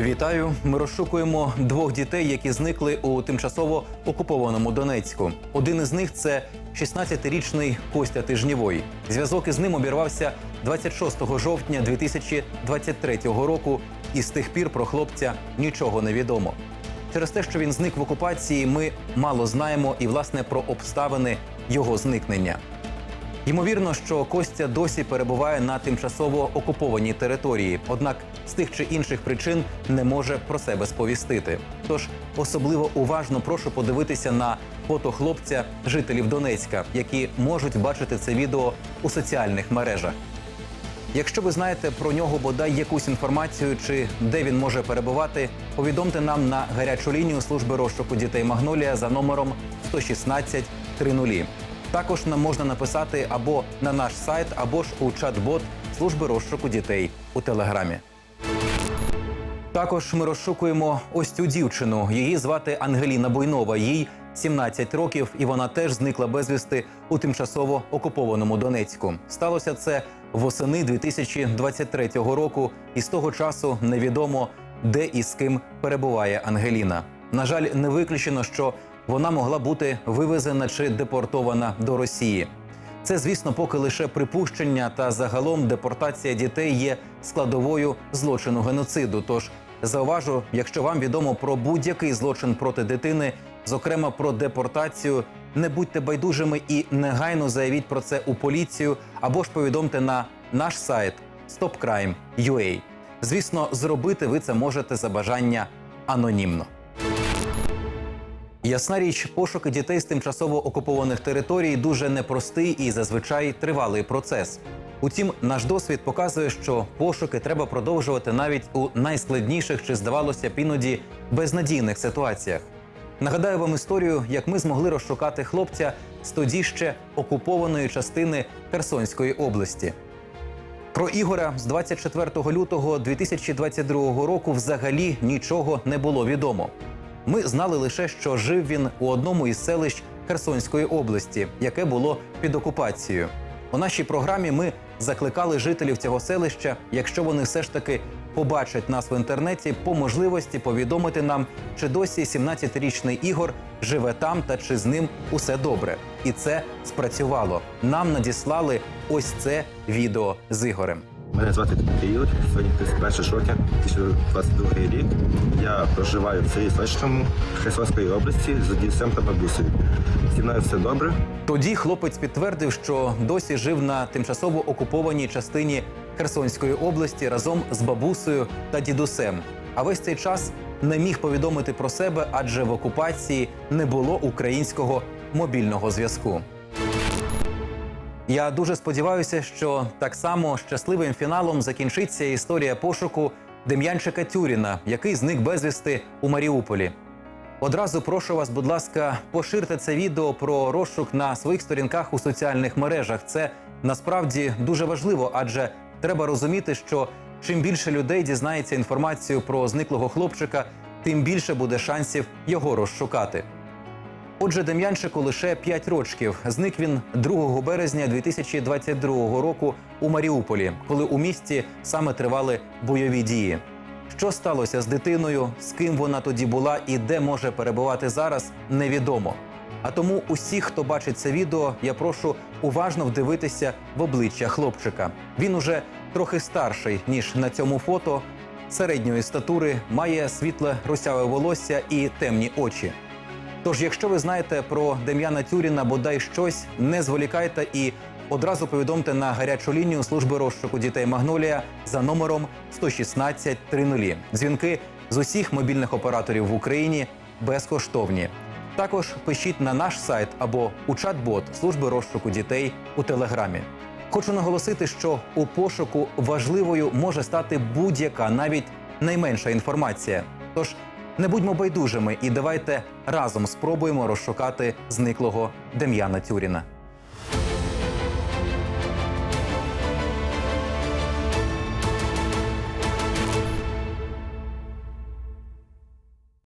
Вітаю. Ми розшукуємо двох дітей, які зникли у тимчасово окупованому Донецьку. Один із них це 16-річний Костя Тижнєвой. Зв'язок із ним обірвався 26 жовтня 2023 року, і з тих пір про хлопця нічого не відомо. Через те, що він зник в окупації, ми мало знаємо і власне про обставини його зникнення. Ймовірно, що Костя досі перебуває на тимчасово окупованій території, однак з тих чи інших причин не може про себе сповістити. Тож особливо уважно прошу подивитися на фото хлопця, жителів Донецька, які можуть бачити це відео у соціальних мережах. Якщо ви знаєте про нього бодай якусь інформацію чи де він може перебувати, повідомте нам на гарячу лінію служби розшуку дітей Магнолія за номером 116 30. Також нам можна написати або на наш сайт, або ж у чат-бот служби розшуку дітей у телеграмі. Також ми розшукуємо ось цю дівчину. Її звати Ангеліна Буйнова. Їй 17 років, і вона теж зникла безвісти у тимчасово окупованому Донецьку. Сталося це восени 2023 року, і з того часу невідомо, де і з ким перебуває Ангеліна. На жаль, не виключено, що вона могла бути вивезена чи депортована до Росії. Це, звісно, поки лише припущення, та загалом депортація дітей є складовою злочину геноциду. Тож зауважу, якщо вам відомо про будь-який злочин проти дитини, зокрема про депортацію, не будьте байдужими і негайно заявіть про це у поліцію або ж повідомте на наш сайт stopcrime.ua. Звісно, зробити ви це можете за бажання анонімно. Ясна річ, пошуки дітей з тимчасово окупованих територій дуже непростий і зазвичай тривалий процес. Утім, наш досвід показує, що пошуки треба продовжувати навіть у найскладніших чи здавалося б іноді безнадійних ситуаціях. Нагадаю вам історію, як ми змогли розшукати хлопця з тоді ще окупованої частини Херсонської області. Про Ігоря з 24 лютого 2022 року взагалі нічого не було відомо. Ми знали лише, що жив він у одному із селищ Херсонської області, яке було під окупацією. У нашій програмі ми закликали жителів цього селища, якщо вони все ж таки побачать нас в інтернеті, по можливості повідомити нам, чи досі 17-річний Ігор живе там та чи з ним усе добре. І це спрацювало. Нам надіслали ось це відео з Ігорем. Мене звати Ігор, сьогодні 31 жовтня 2022 рік. Я проживаю в селі Сочному Херсонської області з дідусем та бабусею. Зі мною все добре. Тоді хлопець підтвердив, що досі жив на тимчасово окупованій частині Херсонської області разом з бабусею та дідусем. А весь цей час не міг повідомити про себе, адже в окупації не було українського мобільного зв'язку. Я дуже сподіваюся, що так само щасливим фіналом закінчиться історія пошуку Дем'янчика Тюріна, який зник безвісти у Маріуполі. Одразу прошу вас, будь ласка, поширте це відео про розшук на своїх сторінках у соціальних мережах. Це насправді дуже важливо, адже треба розуміти, що чим більше людей дізнається інформацію про зниклого хлопчика, тим більше буде шансів його розшукати. Отже, Дем'янчику лише 5 років. Зник він 2 березня 2022 року у Маріуполі, коли у місті саме тривали бойові дії. Що сталося з дитиною, з ким вона тоді була і де може перебувати зараз, невідомо. А тому усіх, хто бачить це відео, я прошу уважно вдивитися в обличчя хлопчика. Він уже трохи старший ніж на цьому фото. Середньої статури має світле русяве волосся і темні очі. Тож, якщо ви знаєте про Дем'яна Тюріна бодай щось, не зволікайте і одразу повідомте на гарячу лінію служби розшуку дітей Магнолія за номером 116 30. Дзвінки з усіх мобільних операторів в Україні безкоштовні. Також пишіть на наш сайт або у чат-бот служби розшуку дітей у телеграмі. Хочу наголосити, що у пошуку важливою може стати будь-яка, навіть найменша інформація. Тож не будьмо байдужими і давайте разом спробуємо розшукати зниклого Дем'яна Тюріна.